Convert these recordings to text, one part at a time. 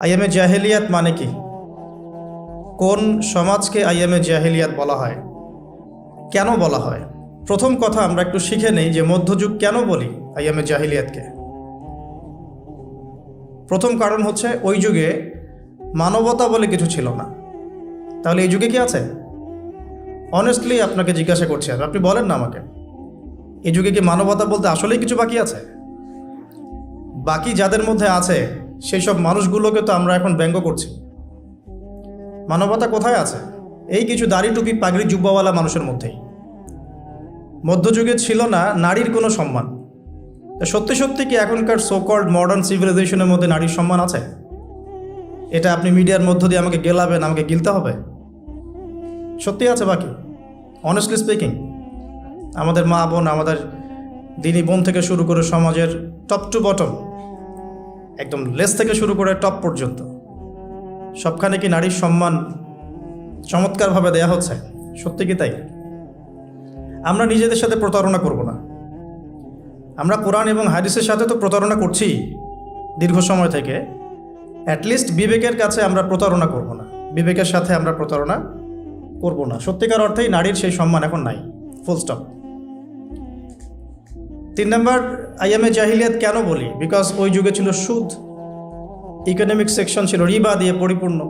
IMA জাহেলিয়াত মানে কি? কোন সমাজকে আইএমএ জাহেলিয়াত বলা হয়? কেন বলা হয়? প্রথম কথা আমরা একটু শিখে নেই যে মধ্যযুগ কেন বলি আইএমএ জাহিলিয়াতকে প্রথম কারণ হচ্ছে ওই যুগে মানবতা বলে কিছু ছিল না। তাহলে এই যুগে কি আছে? অনেস্টলি আপনাকে জিজ্ঞাসা করছি আমি। আপনি বলেন না আমাকে। এই যুগে কি মানবতা বলতে আসলেই কিছু বাকি আছে? বাকি যাদের মধ্যে আছে সেই সব মানুষগুলোকে তো আমরা এখন ব্যঙ্গ করছি। মানবতা কোথায় আছে? এই কিছু দাড়ি টুপি পাগড়ি জুব্বাওয়ালা মানুষের মধ্যেই। মধ্যযুগে ছিল না নারীর কোনো সম্মান। সত্যি সত্যি কি এখনকার সোকল্ড মডার্ন সিভিলাইজেশনের মধ্যে নারীর সম্মান আছে? এটা আপনি মিডিয়ার মধ্য দিয়ে আমাকে গেলাবেন, আমাকে গিলতে হবে? সত্যি আছে বাকি অনেস্টলি স্পিকিং আমাদের মা বোন, আমাদের দিনী বোন থেকে শুরু করে সমাজের টপ টু বটম একদম লেস থেকে শুরু করে টপ পর্যন্ত। সবখানে কি নারীর সম্মান চমৎকারভাবে দেয়া হচ্ছে? সত্যি কি তাই? আমরা নিজেদের সাথে প্রতারণা করব না। আমরা কোরআন এবং হাদিসের সাথে তো প্রতারণা করছি দীর্ঘ সময় থেকে। অ্যাটলিস্ট বিবেকের কাছে আমরা প্রতারণা করব না। বিবেকের সাথে আমরা প্রতারণা করব না। সত্যিকার অর্থেই নারীর সেই সম্মান এখন নাই। ফুল স্টপ তিন নম্বর আইএমএ জাহিলিয়াত কেন বলি? বিকজ ওই যুগে ছিল সুদ। ইকোনমিক সেকশন ছিল রিবা দিয়ে পরিপূর্ণ।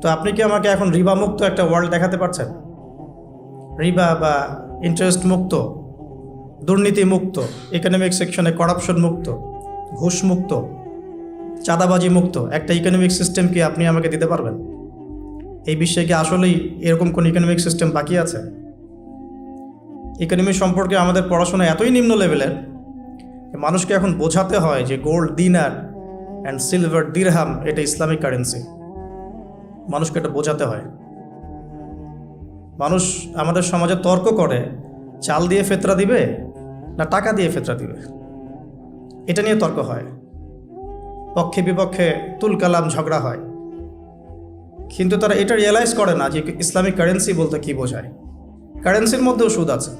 তো আপনি কি আমাকে এখন রিবা মুক্ত একটা ওয়ার্ল্ড দেখাতে পারছেন? রিবা বা ইন্টারেস্ট মুক্ত, দুর্নীতি মুক্ত ইকোনমিক সেকশনে করাপশন মুক্ত, ঘুষ মুক্ত, চাঁদাবাজি মুক্ত, একটা ইকোনমিক সিস্টেম কি আপনি আমাকে দিতে পারবেন? এই বিশ্বে কি আসলেই এরকম কোন ইকোনমিক সিস্টেম বাকি আছে? ইকোনমি সম্পর্কে আমাদের পড়াশোনা এতই নিম্ন লেভেলের মানুষকে এখন বোঝাতে হয় যে gold dinar and silver dirham এটা ইসলামিক কারেন্সি মানুষকে এটা বোঝাতে হয়। মানুষ আমাদের সমাজে তর্ক করে, চাল দিয়ে ফেতরা দিবে না টাকা দিয়ে ফেতরা দিবে? এটা নিয়ে তর্ক হয়। পক্ষে বিপক্ষে তুলকালাম, ঝগড়া হয়। কিন্তু তারা এটা রিয়েলাইজ করে না যে ইসলামিক কারেন্সি বলতে কি বোঝায়। কারেন্সির মধ্যেও সুদ আছে।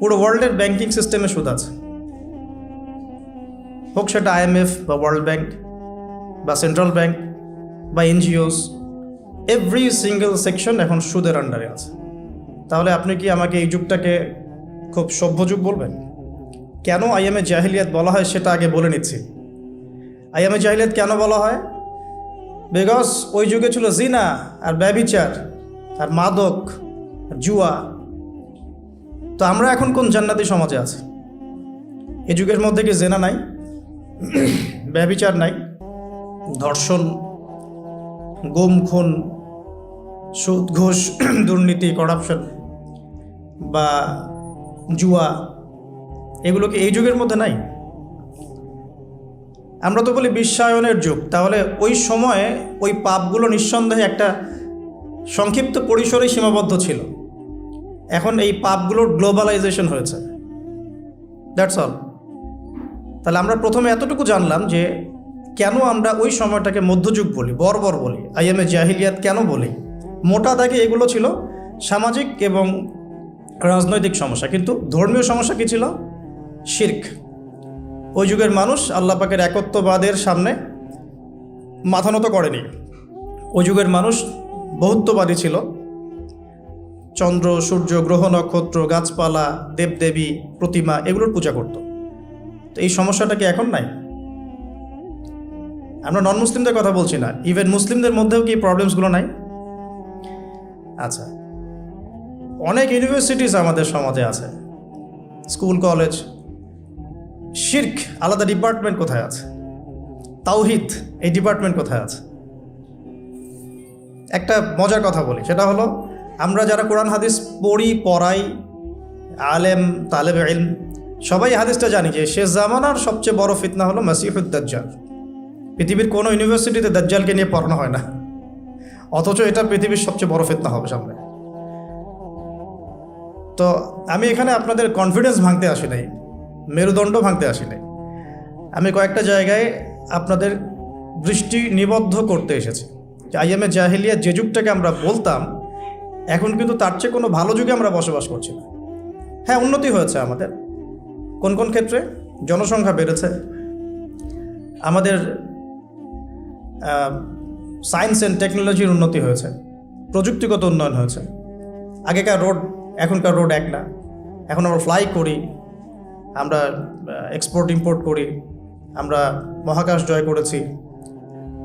পুরো ওয়ার্ল্ডের ব্যাংকিং সিস্টেমে সুদ আছে। হোক সেটা আইএমএফ বা ওয়ার্ল্ড ব্যাংক বা সেন্ট্রাল ব্যাংক বা এনজিওস এভরি সিঙ্গেল সেকশন এখন সুদের আন্ডারে আছে। তাহলে আপনি কি আমাকে এই যুগটাকে খুব সভ্য যুগ বলবেন? কেন আইএমএ জাহিলিয়াত বলা হয় সেটা আগে বলে নিচ্ছি। আইএমএ জাহিলিয়াত কেন বলা হয়? বিকজ ওই যুগে ছিল জিনা আর ব্যবিচার আর মাদক জুয়া। তো আমরা এখন কোন জান্নাতি সমাজে আছি? এ যুগের মধ্যে কি জেনা নাই? ব্যবিচার নাই? ধর্ষণ গুম খুন সুদ ঘুষ দুর্নীতি, করাপশন বা জুয়া, এগুলো কি এই যুগের মধ্যে নাই? আমরা তো বলি বিশ্বায়নের যুগ। তাহলে ওই সময়ে ওই পাপগুলো নিঃসন্দেহে একটা সংক্ষিপ্ত পরিসরে সীমাবদ্ধ ছিল। এখন এই পাপগুলোর গ্লোবালাইজেশন হয়েছে। দ্যাটস অল তাহলে আমরা প্রথমে এতটুকু জানলাম যে কেন আমরা ওই সময়টাকে মধ্যযুগ বলি, বর্বর বলি, আইএমএ জাহিলিয়াত কেন বলি? মোটা দাগে এগুলো ছিল সামাজিক এবং রাজনৈতিক সমস্যা, কিন্তু ধর্মীয় সমস্যা কী ছিল? শির্ক। ওই যুগের মানুষ আল্লাহ পাকের একত্ববাদের সামনে মাথা নত করেনি। ওই যুগের মানুষ বহুত্ববাদী ছিল। চন্দ্র, সূর্য, গ্রহ, নক্ষত্র, গাছপালা, দেবদেবী, প্রতিমা এগুলোর পূজা করত। তো এই সমস্যাটা কি এখন নাই? আমরা নন মুসলিমদের কথা বলছি না। ইভেন মুসলিমদের মধ্যেও কি প্রবলেমসগুলো নাই? আচ্ছা। অনেক ইউনিভার্সিটিস আমাদের সমাজে আছে। স্কুল কলেজ শির্ক, আলাদা ডিপার্টমেন্ট কোথায় আছে? তাওহিদ, এই ডিপার্টমেন্ট কোথায় আছে? একটা মজার কথা বলি, সেটা হলো আমরা যারা কোরআন হাদিস পড়ি, পড়াই, আলেম, তালেব ইলম, সবাই হাদিসটা জানি যে শেষ জামানার সবচেয়ে বড় ফিতনা হলো দাজ্জাল। পৃথিবীর কোনো ইউনিভার্সিটিতে দাজ্জালকে নিয়ে পড়ানো হয় না। অথচ এটা পৃথিবীর সবচেয়ে বড় ফিতনা হবে সামনে। তো আমি এখানে আপনাদের কনফিডেন্স ভাঙতে আসি নাই, মেরুদণ্ড ভাঙতে আসি নাই। আমি কয়েকটা জায়গায় আপনাদের দৃষ্টি নিবদ্ধ করতে এসেছি। আইএমএ জাহিলিয়া যে যুগটাকে আমরা বলতাম এখন কিন্তু তার চেয়ে কোনো ভালো যুগে আমরা বসবাস করছি না। হ্যাঁ উন্নতি হয়েছে আমাদের। কোন কোন ক্ষেত্রে? জনসংখ্যা বেড়েছে। আমাদের সায়েন্স অ্যান্ড টেকনোলজির উন্নতি হয়েছে। প্রযুক্তিগত উন্নয়ন হয়েছে। আগেকার রোড এখনকার রোড এক না। এখন আমরা ফ্লাই করি, আমরা এক্সপোর্ট ইম্পোর্ট করি, আমরা মহাকাশ জয় করেছি,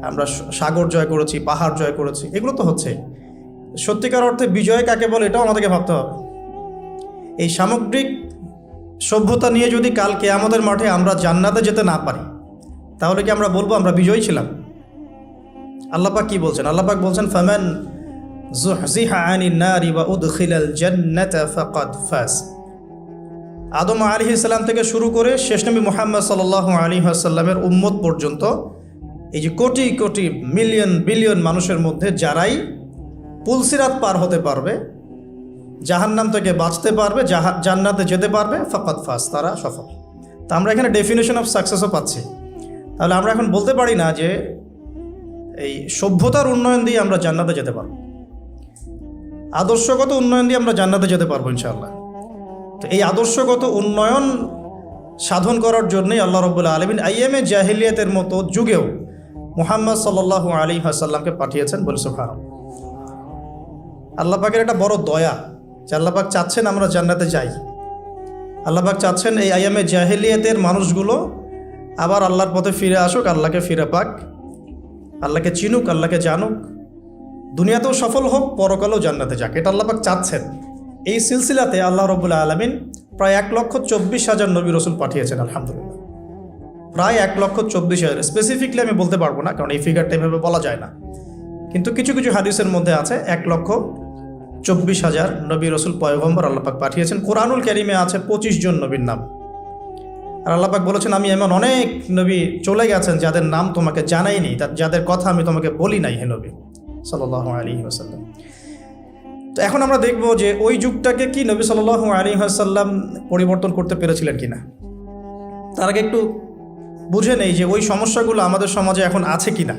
আমরা সাগর জয় করেছি, পাহাড় জয় করেছি, এগুলো তো হচ্ছে সত্যিকার অর্থে বিজয় কাকে বলে এটাও আমাদেরকে ভাবতে হবে। এই সামগ্রিক সভ্যতা নিয়ে যদি কালকে আমাদের মাঠে আমরা জান্নাতে যেতে না পারি, তাহলে কি আমরা বলব আমরা বিজয়ী ছিলাম? আল্লাপাক কি বলছেন? আল্লাপাক বলছেন নারি ওয়া উদখিলাল আদম আলী ইসলাম থেকে শুরু করে শেষ নবী মোহাম্মদ সাল আলী আসাল্লামের উম্মত পর্যন্ত এই যে কোটি কোটি মিলিয়ন বিলিয়ন মানুষের মধ্যে যারাই পুলসিরাত পার হতে পারবে, জাহান্নাম থেকে বাঁচতে পারবে জান্নাতে যেতে পারবে ফাকাত ফাস, তারা সফল। তা আমরা এখানে ডেফিনেশন অফ সাকসেসও পাচ্ছি। তাহলে আমরা এখন বলতে পারি না যে এই সভ্যতার উন্নয়ন দিয়ে আমরা জান্নাতে যেতে পারব। আদর্শগত উন্নয়ন দিয়ে আমরা জান্নাতে যেতে পারব, ইনশাআল্লাহ। তো এই আদর্শগত উন্নয়ন সাধন করার জন্যই আল্লাহ রব্বুল্লা আলমিন আইএমএ জাহিলিয়াতের মতো যুগেও মুহাম্মদ সাল্লাহ আলী হাসাল্লামকে পাঠিয়েছেন বলে সুফান আল্লাহ পাকের একটা বড় দয়া যে আল্লাহ পাক চাচ্ছেন আমরা জান্নাতে যাই। আল্লাহ পাক চাচ্ছেন এই আইএমএ জাহিলিয়াতের মানুষগুলো আবার আল্লাহর পথে ফিরে আসুক, আল্লাহকে ফিরে পাক। আল্লাহকে চিনুক, আল্লাহকে জানুক। দুনিয়াতেও সফল হোক, পরকালেও জান্নাতে যাক। এটা আল্লাহ পাক চাচ্ছেন। এই সিলসিলাতে আল্লাহ রবুল্লা আলমিন প্রায় এক লক্ষ চব্বিশ হাজার নবী রসুল পাঠিয়েছেন, আলহামদুলিল্লাহ। প্রায় এক লক্ষ চব্বিশ হাজার। স্পেসিফিকলি আমি বলতে পারব না, কারণ এই ফিগারটা এভাবে বলা যায় না। কিন্তু কিছু কিছু হাদিসের মধ্যে আছে, এক লক্ষ চব্বিশ হাজার নবী রসুল পয়গম্বর আল্লাপাক পাঠিয়েছেন। কোরআনুল ক্যারিমে আছে পঁচিশ জন নবীর নাম। আর আল্লাপাক বলেছেন, আমি এমন অনেক নবী চলে গেছেন যাদের নাম তোমাকে জানাইনি যাদের কথা আমি তোমাকে বলি নাই, হে নবী। সাল্লাহ আলী ওসাল্লাম তো এখন আমরা দেখব যে ওই যুগটাকে কি নবী সাল্লাহ আলী আসাল্লাম পরিবর্তন করতে পেরেছিলেন কিনা। তার আগে একটু বুঝে নেই যে ওই সমস্যাগুলো আমাদের সমাজে এখন আছে কিনা।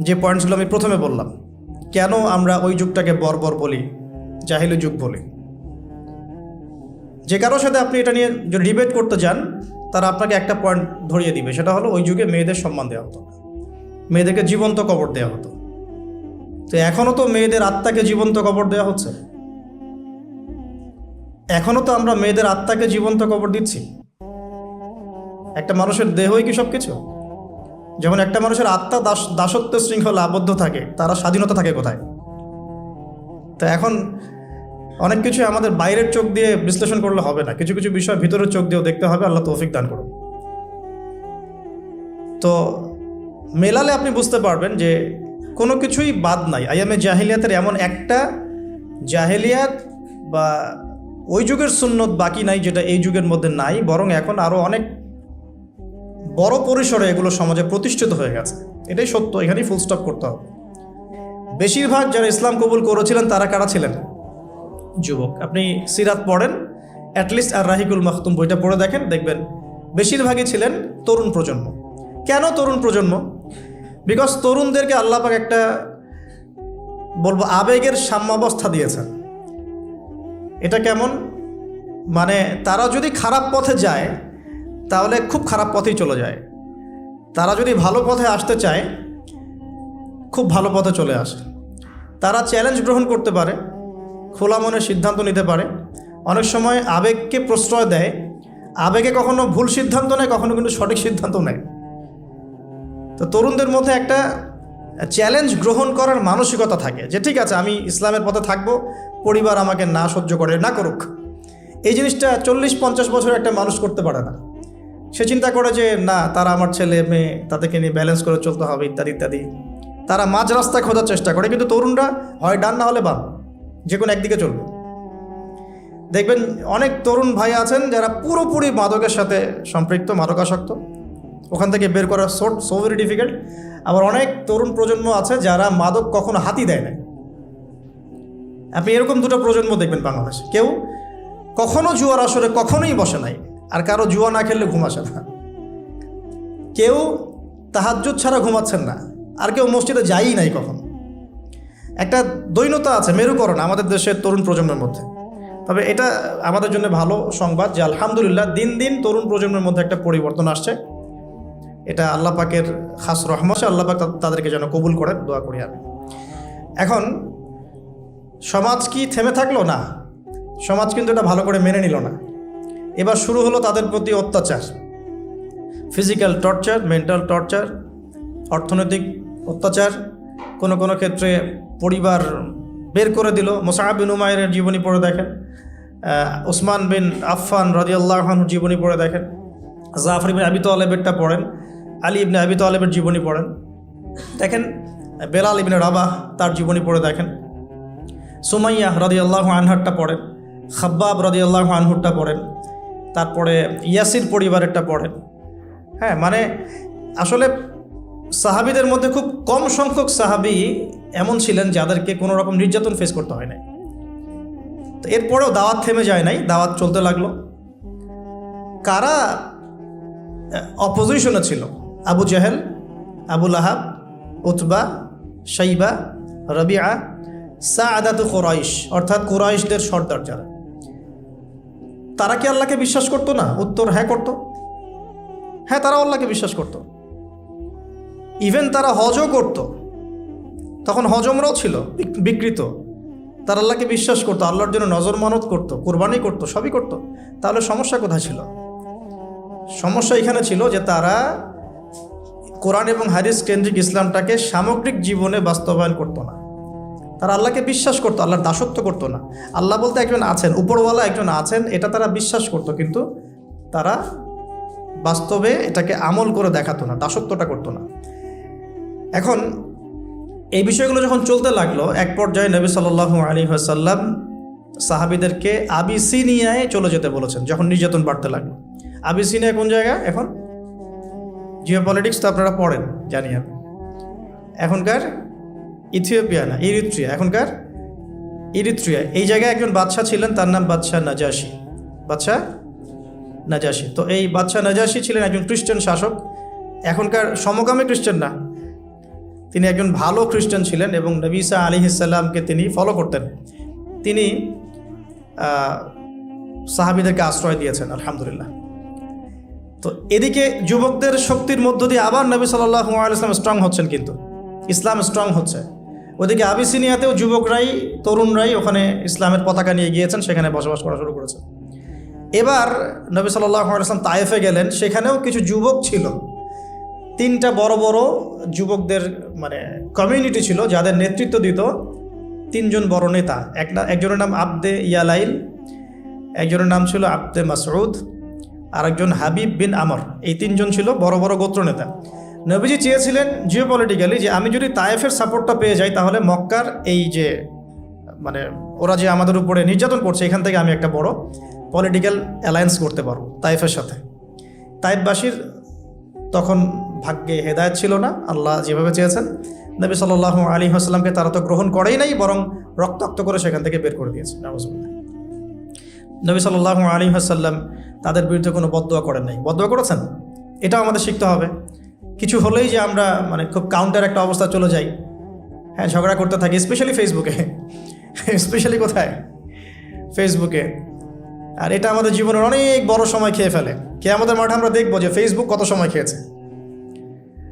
যে পয়েন্টসগুলো আমি প্রথমে বললাম। কেন আমরা ওই যুগটাকে বর্বর বলি, জাহিলি যুগ বলি? যে কারোর সাথে আপনি এটা নিয়ে যদি ডিবেট করতে যান, তারা আপনাকে একটা পয়েন্ট ধরিয়ে দিবে, সেটা হলো ওই যুগে মেয়েদের সম্মান দেওয়া হতো। মেয়েদেরকে জীবন্ত কবর দেওয়া হতো। তো এখনও তো মেয়েদের আত্মাকে জীবন্ত কবর দেওয়া হচ্ছে? এখনও তো আমরা মেয়েদের আত্মাকে জীবন্ত কবর দিচ্ছি? একটা মানুষের দেহই কি সব কিছু যখন একটা মানুষের আত্মা দাস, দাসত্ব শৃঙ্খলা আবদ্ধ থাকে, তারা স্বাধীনতা থাকে কোথায়? তো এখন অনেক কিছু আমাদের বাইরের চোখ দিয়ে বিশ্লেষণ করলে হবে না। কিছু কিছু বিষয় ভিতরের চোখ দিয়েও দেখতে হবে, আল্লাহ তৌফিক দান করুন। তো মেলালে আপনি বুঝতে পারবেন যে কোনো কিছুই বাদ নাই। আইএমএ জাহেলিয়াতের এমন একটা জাহেলিয়াত বা ওই যুগের সুন্নত বাকি নাই যেটা এই যুগের মধ্যে নাই, বরং এখন আরও অনেক বড় পরিসরে এগুলো সমাজে প্রতিষ্ঠিত হয়ে গেছে। এটাই সত্য, এখানেই ফুল স্টপ করতে হবে। বেশিরভাগ যারা ইসলাম কবুল করেছিলেন, তারা কারা ছিলেন? যুবক। আপনি সিরাত পড়েন অ্যাটলিস্ট আর রাহিকুল মাহতুম বইটা পড়ে দেখেন, দেখবেন বেশিরভাগই ছিলেন তরুণ প্রজন্ম। কেন তরুণ প্রজন্ম? বিকজ তরুণদেরকে আল্লাপাক একটা বলব আবেগের সাম্যাবস্থা দিয়েছেন। এটা কেমন? মানে তারা যদি খারাপ পথে যায় তাহলে খুব খারাপ পথেই চলে যায়। তারা যদি ভালো পথে আসতে চায়, খুব ভালো পথে চলে আসে। তারা চ্যালেঞ্জ গ্রহণ করতে পারে, খোলা মনে সিদ্ধান্ত নিতে পারে। অনেক সময় আবেগকে প্রশ্রয় দেয়। আবেগে কখনো ভুল সিদ্ধান্ত নেয়, কখনো কিন্তু সঠিক সিদ্ধান্ত নেয়। তো তরুণদের মধ্যে একটা চ্যালেঞ্জ গ্রহণ করার মানসিকতা থাকে যে, ঠিক আছে, আমি ইসলামের পথে থাকব, পরিবার আমাকে না সহ্য করে, না করুক। এই জিনিসটা চল্লিশ পঞ্চাশ বছর একটা মানুষ করতে পারে না। সে চিন্তা করে যে, না, তারা আমার ছেলে, মেয়ে, তাদেরকে নিয়ে ব্যালেন্স করে চলতে হবে, ইত্যাদি ইত্যাদি। তারা মাঝ রাস্তায় খোঁজার চেষ্টা করে, কিন্তু তরুণরা হয় ডান না হলে বাম যে কোনো একদিকে চলবে। দেখবেন, অনেক তরুণ ভাই আছেন যারা পুরোপুরি মাদকের সাথে সম্পৃক্ত, মাদকাসক্ত। ওখান থেকে বের করা সোট সো ভেরি ডিফিকাল্ট আবার অনেক তরুণ প্রজন্ম আছে যারা মাদক কখনো হাতি দেয় না আপনি এরকম দুটো প্রজন্ম দেখবেন বাংলাদেশে। কেউ কখনো জুয়ার আসরে কখনোই বসে নাই। আর কারও জুয়া না খেললে ঘুম না। কেউ তাহাজ্জুদ ছাড়া ঘুমাচ্ছেন না। আর কেউ মসজিদে যায়ই নাই কখন। একটা দৈনতা আছে, মেরুকরণ আমাদের দেশের তরুণ প্রজন্মের মধ্যে। তবে এটা আমাদের জন্য ভালো সংবাদ যে আলহামদুলিল্লাহ দিন দিন তরুণ প্রজন্মের মধ্যে একটা পরিবর্তন আসছে। এটা আল্লাহ পাকের খাস রহমত আল্লাহ পাক তাদেরকে যেন কবুল করেন, দোয়া করি আমি। এখন, সমাজ কি থেমে থাকল না? সমাজ কিন্তু এটা ভালো করে মেনে নিল না। এবার শুরু হলো তাদের প্রতি অত্যাচার। ফিজিক্যাল টর্চার মেন্টাল টর্চার অর্থনৈতিক অত্যাচার, কোনো কোনো ক্ষেত্রে পরিবার বের করে দিল। মোসাহাব বিন উমায়ের জীবনী পড়ে দেখেন ওসমান বিন আফফান রাজিয়াল্লাহর জীবনী পড়ে দেখেন, জাফর ইবিন আবিত তালেবেরটা পড়েন, আলী ইবনে আবি তালেবের জীবনী পড়েন। দেখেন, বেলাল ইবনে রাবাহ তার জীবনী পড়ে দেখেন, সুমাইয়া রদিয়াল্লাহ আনহারটা পড়েন, খাব্বাব রদিয়াল্লাহ আনহুরটা পড়েন তারপরে ইয়াসির পরিবারেরটা পড়েন। হ্যাঁ মানে আসলে সাহাবিদের মধ্যে খুব কম সংখ্যক সাহাবি এমন ছিলেন যাদেরকে কোনো রকম নির্যাতন ফেস করতে হয় নাই। তো এরপরেও দাওয়াত থেমে যায় নাই, দাওয়াত চলতে লাগল। কারা অপোজিশনে ছিল? আবু জাহেল আবুল আহাব উতবা, শাইবা, রবিআ, সাআদাতু কোরাইশ, অর্থাৎ কোরাইশদের সর্দার যারা। তারা কি আল্লাহকে বিশ্বাস করতো না? উত্তর হ্যাঁ করতো। হ্যাঁ তারা আল্লাহকে বিশ্বাস করতো। ইভেন তারা হজও করতো। তখন হজমরাও ছিল বিকৃত। তারা আল্লাহকে বিশ্বাস করতো, আল্লাহর জন্য নজর মানত করতো, কোরবানি করতো, সবই করতো। তাহলে সমস্যা কোথায় ছিল? সমস্যা এখানে ছিল যে তারা কোরআন এবং হাদিস কেন্দ্রিক ইসলামটাকে সামগ্রিক জীবনে বাস্তবায়ন করতো না। তারা আল্লাহকে বিশ্বাস করতো, আল্লাহর দাসত্ব করতো না। আল্লাহ বলতে একজন আছেন, উপরওয়ালা একজন আছেন, এটা তারা বিশ্বাস করতো, কিন্তু তারা বাস্তবে এটাকে আমল করে দেখাতো না, দাসত্বটা করতো না। এখন এই বিষয়গুলো যখন চলতে লাগল, এক পর্যায়ে নবী সাল্লাহ আলী সাল্লাম সাহাবিদেরকে আবিসিনিয়ায় চলে যেতে বলেছেন, যখন নির্যাতন বাড়তে লাগল। আবিসিনিয়া কোন জায়গা? এখন জিও পলিটিক্স তো আপনারা পড়েন, জানি আমি এখনকার ইথিওপিয়া না, ইরিত্রিয়া, এখনকার ইরিত্রিয়া। এই জায়গায় একজন বাদশাহ ছিলেন, তার নাম বাদশাহ নাজাসি। বাদশাহ নাজাসি। তো এই বাদশাহ নাজাসি ছিলেন একজন খ্রিস্টান শাসক। এখনকার সমকামী খ্রিস্টান না, তিনি একজন ভালো খ্রিস্টান ছিলেন এবং নবী ইসা আলী ইসাল্লামকে তিনি ফলো করতেন। তিনি সাহাবিদেরকে আশ্রয় দিয়েছেন, আলহামদুলিল্লাহ। তো এদিকে যুবকদের শক্তির মধ্য দিয়ে আবার নবী সাল্লাহ আলাইসলাম স্ট্রং হচ্ছেন কিন্তু। ইসলাম স্ট্রং হচ্ছে। ওদিকে আবিসিনিয়াতেও যুবকরাই, তরুণরাই ওখানে ইসলামের পতাকা নিয়ে গিয়েছেন, সেখানে বসবাস করা শুরু করেছেন এবার নবী সাল্লাহ আলাইসলাম তায়েফে গেলেন, সেখানেও কিছু যুবক ছিল। তিনটা বড় বড় যুবকদের মানে কমিউনিটি ছিল, যাদের নেতৃত্ব দিত তিনজন বড় নেতা। এক একজনের নাম আবদে ইয়ালাইল, একজনের নাম ছিল আবদে মাসউদ, আরেকজন হাবিব বিন আমর। এই তিনজন ছিল বড় বড় গোত্র নেতা। নবীজি চেয়েছিলেন জিও পলিটিক্যালি যে আমি যদি তায়েফের সাপোর্টটা পেয়ে যাই, তাহলে মক্কার এই যে মানে ওরা যে আমাদের উপরে নির্যাতন করছে, এখান থেকে আমি একটা বড় পলিটিক্যাল অ্যালায়েন্স করতে পারব তাইফের সাথে। তাইফবাসীর তখন ভাগ্যে হেদায়ত ছিল না, আল্লাহ যেভাবে চেয়েছেন, নবী সাল্লাহ আলী আসসালামকে তারা তো গ্রহণ করেই নাই, বরং রক্তাক্ত করে সেখান থেকে বের করে দিয়েছে। নবী সাল্লাহ আলী আসাল্লাম তাদের বিরুদ্ধে কোনো বদোয়া করেন নাই। বদোয়া করেছেন? এটাও আমাদের শিখতে হবে। কিছু হলেই যে আমরা মানে খুব কাউন্টার একটা অবস্থা চলে যাই। হ্যাঁ ঝগড়া করতে থাকি স্পেশালি ফেসবুকে স্পেশালি কোথায়? ফেসবুকে আর এটা আমাদের জীবনের অনেক বড় সময় খেয়ে ফেলে। কে আমাদের মাঠে আমরা দেখব যে ফেসবুক কত সময় খেয়েছে।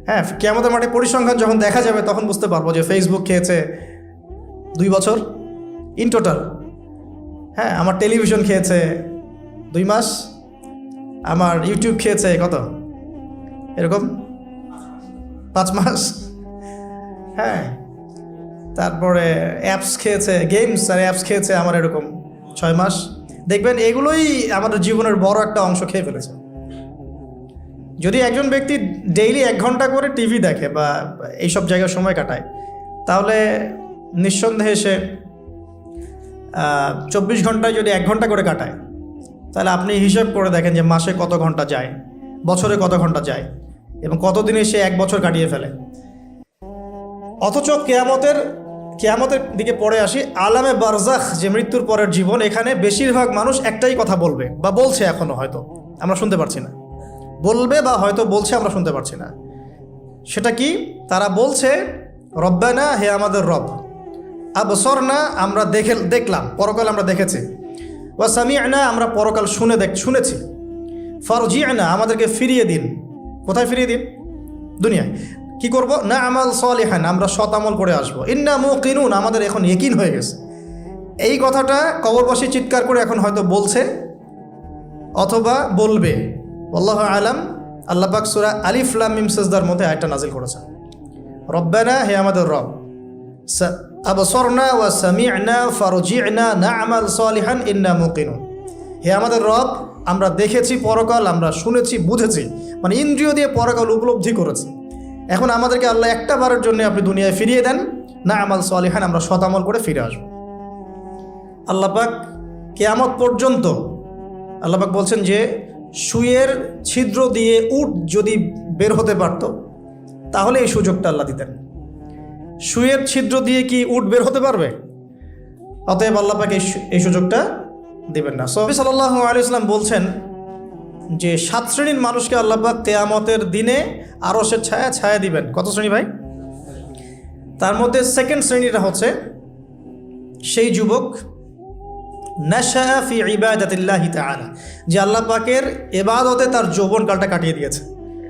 হ্যাঁ কে আমাদের মাঠে পরিসংখ্যান যখন দেখা যাবে, তখন বুঝতে পারব যে ফেসবুক খেয়েছে দুই বছর ইন টোটাল হ্যাঁ আমার টেলিভিশন খেয়েছে দুই মাস। আমার ইউটিউব খেয়েছে কত? এরকম? পাঁচ মাস? হ্যাঁ। তারপরে অ্যাপস খেয়েছে গেমস আর অ্যাপস খেয়েছে আমার এরকম ছয় মাস। দেখবেন এগুলোই আমাদের জীবনের বড় একটা অংশ খেয়ে ফেলেছে। যদি একজন ব্যক্তি ডেইলি এক ঘণ্টা করে টিভি দেখে বা এইসব জায়গায় সময় কাটায়, তাহলে নিঃসন্দেহে সে চব্বিশ ঘন্টায় যদি এক ঘণ্টা করে কাটায়, তাহলে আপনি হিসাব করে দেখেন যে মাসে কত ঘণ্টা যায়, বছরে কত ঘণ্টা যায়। এবং কতদিনে সে এক বছর কাটিয়ে ফেলে। অথচ কেয়ামতের কেয়ামতের দিকে পড়ে আসি, আলামে বারজাখ যে মৃত্যুর পরের জীবন, এখানে বেশিরভাগ মানুষ একটাই কথা বলবে, বা বলছে এখনও হয়তো, আমরা শুনতে পারছি না। বলবে বা হয়তো বলছে আমরা শুনতে পারছি না। সেটা কি? তারা বলছে, রব্বানা, হে আমাদের রব আবসর না আমরা দেখে, দেখলাম, পরকাল আমরা দেখেছি। ওয়া সামিআনা, আমরা পরকাল শুনে দেখ, শুনেছি। ফরজি না আমাদেরকে ফিরিয়ে দিন। কোথায় ফিরিয়ে দিন দুনিয়ায়। কি করব? না আমাল সলিহান, আমরা সৎ আমল করে আসব। ইন্না মু কিনুন আমাদের এখন একিন হয়ে গেছে। এই কথাটা কবরবাসী চিৎকার করে এখন হয়তো বলছে অথবা বলবে। আল্লাহ আলাম আল্লাপাক সুরা আলিফ লাম মিম সেজদার মধ্যে আয়টা নাজিল করেছেন। রব্বানা, হে আমাদের রব ওয়া ইন্না মুকিনুন। হে আমাদের রব, আমরা দেখেছি পরকাল, আমরা শুনেছি, বুঝেছি। মানে ইন্দ্রিয় দিয়ে পরকাল উপলব্ধি করেছে। এখন আমাদেরকে আল্লাহ একটা বারের জন্য আপনি দুনিয়ায় ফিরিয়ে দেন। না আমাল সলিহান, আমরা শতামল করে ফিরে আসব। আল্লাপাক কেয়ামত পর্যন্ত আল্লাপাক বলছেন যে, সুয়ের ছিদ্র দিয়ে উট যদি বের হতে পারত, তাহলে এই সুযোগটা আল্লাহ দিতেন। সুয়ের ছিদ্র দিয়ে কি উট বের হতে পারবে? অতএব আল্লাপাক এই সুযোগটা দেবেন না। সবি সাল্লাহ আলী ইসলাম বলছেন যে সাত শ্রেণির মানুষকে আল্লাহবাক কেয়ামতের দিনে আরও সে ছায়া ছায়া দিবেন। কত শ্রেণি ভাই? তার মধ্যে সেকেন্ড শ্রেণীটা হচ্ছে সেই যুবক, নাশা ফি ইবাদাতিল্লাহি তাআলা, যে আল্লাহ পাকের এবাদতে তার যৌবনকালটা কাটিয়ে দিয়েছে।